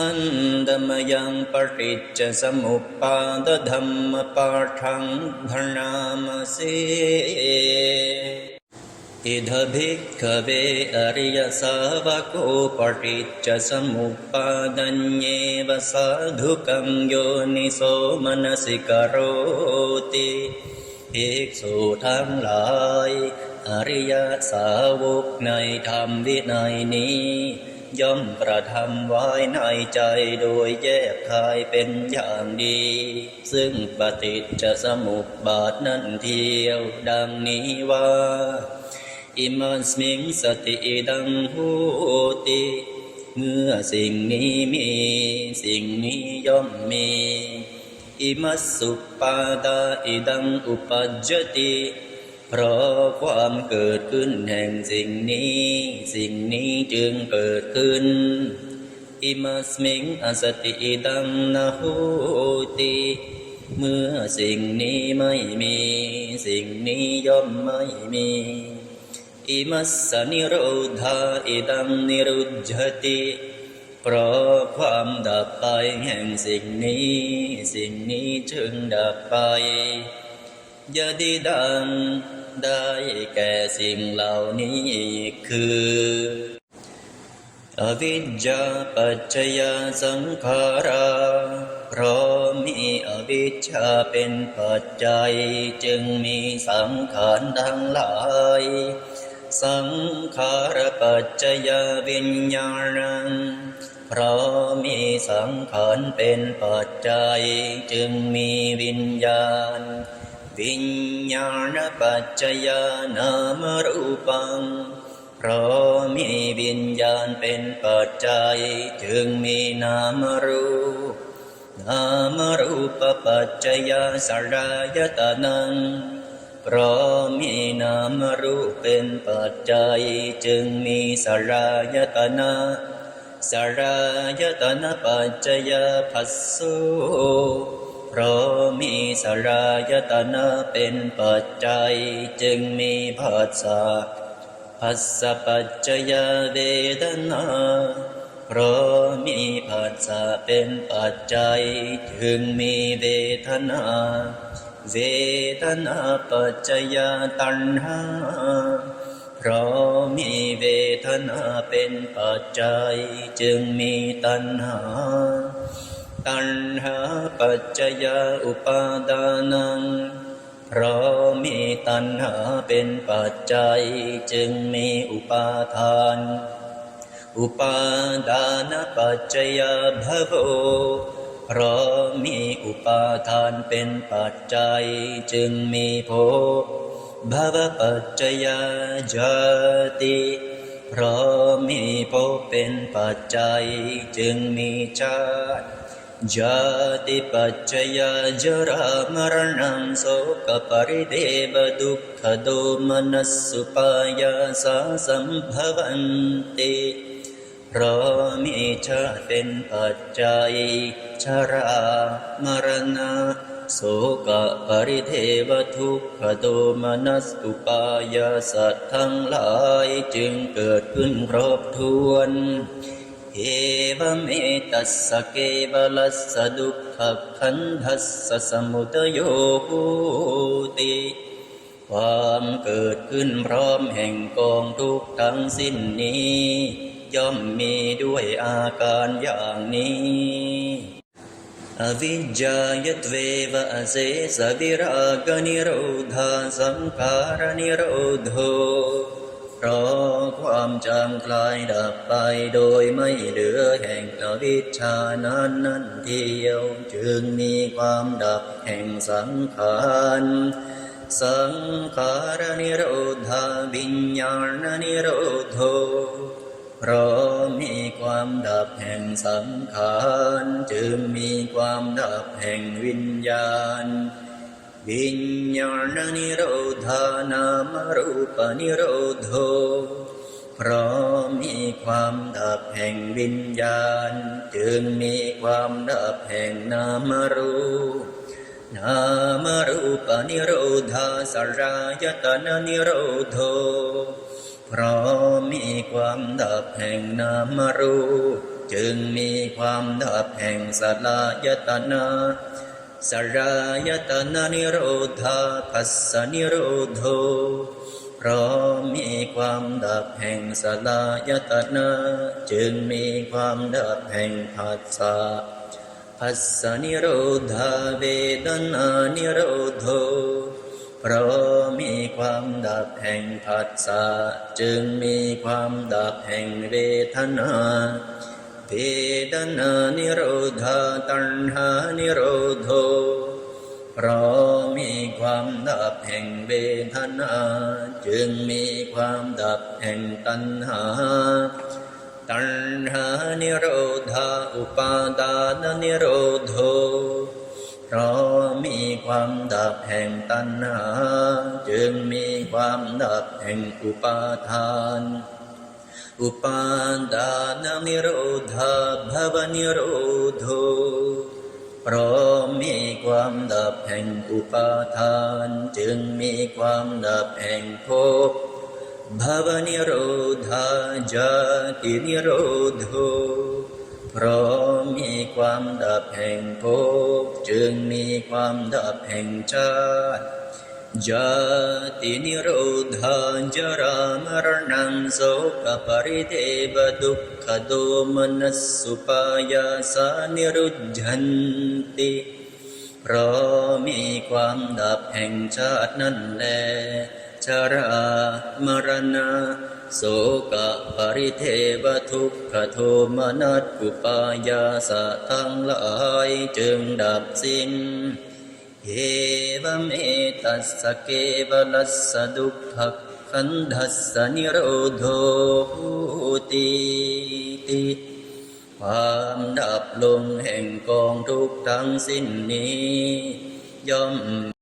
หันดมยังปริจจสมุปปาดธรรมปาทังพนามเส อิทธภิกขเวอริยสาวกโอปริจจสมุปปาดัญเยวสาธุกังโยนิโสมนสิกโรติภิกษุทั้งหลาย อริยสาวกในธรรมวินัยนี้ ย่อมกระทำไว้ในใจโดยแยกคายเป็นอย่างดี ซึ่งปฏิจจสมุปบาทนั้นเทียวดังนี้ว่า อิมัสมิงสติดังโหติเมื่อสิ่งนี้มี สิ่งนี้ย่อมมี อิมัสสุปาดาอิดังอุปัจจติ เพราะความเกิดขึ้นแห่งสิ่งนี้ สิ่งนี้จึงเกิดขึ้น อิมัสมิงอสติดังนาโหติเมื่อสิ่งนี้ไม่มี สิ่งนี้ย่อมไม่มี อิมัสสนิโรธาอิดังนิรุจจติเพราะความดับไปแห่งสิ่งนี้ สิ่งนี้จึงดับไป ยะดิดังได้แก่สิ่งเหล่านี้คือ อวิชชาปัจจยสังขาราเพราะมีอวิชชาเป็นปัจจัยจึงมีสังขารทั้งหลาย สังขารปัจจยวิญญาณังเพราะมีสังขารเป็นปัจจัยจึงมีวิญญาณ วิญญาณปัจจยานามรูปังเพราะมีวิญญาณเป็นปัจจัยจึงมีนามรูปนามรูปปัจจยสลายตนังเพราะมีนามรูปเป็นปัจจัยจึงมีสลายตนะสลายตนะปัจจยพัสสุ พราะมีสลายตนะเป็นปัจจัยจึงมีผัสสะผัสสะปัจจยเวทนาเพราะมีผัสสะเป็นปัจจัยจึงมีเวทนาเวทนาปัจจยตัณหาเพราะมีเวทนาเป็นปัจจัยจึงมีตัณหา ตัณหาปัจจยอุปาดานัง เพราะมีตัณหาเป็นปัจจัย จึงมีอุปาทาน อุปาดานปัจจยภโวเพราะมีอุปาทานเป็นปัจจัย จึงมีภพภวปัจจยจติ เพราะมีภพเป็นปัจจัย จึงมีชาติ จาติปัจจยจรามรณังโสกปริเดวดุขโดมนัสสุปายาสาสัมภวันติ เพราะมีชาติเป็นปัจจัย ชรามรณะโสกปริเทวทุกขโดมนัสอุปายาสัตว์ทั้งหลายจึงเกิดขึ้นครบถ้วน เอวเมตัสสะเกวลัสสะดุขขขันธัสสะสมุทโยโหติ ความเกิดขึ้นพร้อมแห่งกองทุกข์ทั้งสิ้นนี้ ย่อมมีด้วยอาการอย่างนี้ อวิจจายต เพราะความจางคลายดับไปโดยไม่เหลือแห่งอวิชชานั้นนั้นเดียวจึงมีความดับแห่งสังขารสังขารนิโรธาวิญญาณนิโรโธเพราะมีความดับแห่งสังขารจึงมีความดับแห่งวิญญาณ วิญญาณนิโรธานามรูปนิโรธเพราะมีความดับแห่งวิญญาณ จึงมีความดับแห่งนามรูปนามรูปนิโรธาสรายตนะนิโรธเพราะมีความดับแห่งนามรูปจึงมีความดับแห่งสลายตนะ สลายตนะนิโรธาปัสสนิโรโธเพราะมีความดับแห่งสลายตนะจึงมีความดับแห่งผัสสะพัสสนิโรธาเวดนานิโรโธเพราะมีความดับแห่งผัสสะจึงมีความดับแห่งเวทนาเวดนานิโรธาตัณหานิโรโธ เพราะมีความดับแห่งเวทนา จึงมีความดับแห่งตัณหา ตัณหานิโรธาอุปาทานนิโรโธเพราะมีความดับแห่งตัณหา จึงมีความดับแห่งอุปาทานอุปาทานนิโรธาภวนิโรโธ พราะมีความดับแห่งอุปาทาน จึงมีความดับแห่งภพภาวนิโรธาจาตินิโรธเพราะมีความดับแห่งภพจึงมีความดับแห่งชาติ จาตินิโรธาจรามรณังโสกปริเทวดุขโดมนัสสุปายาสานิรุจจันติเพราะมีความดับแห่งชาตินั่นแลชรามรณะโสกะปริเทวทุกขโทมนัสอุปายาสะทั้งหลายจึงดับสิ้น เอวเมตัสสะเกวลัสสะดุขขันธัสสะนิโรโธติติความดับลงแห่งกองทุกทั้งสิ้นนี้ย่อม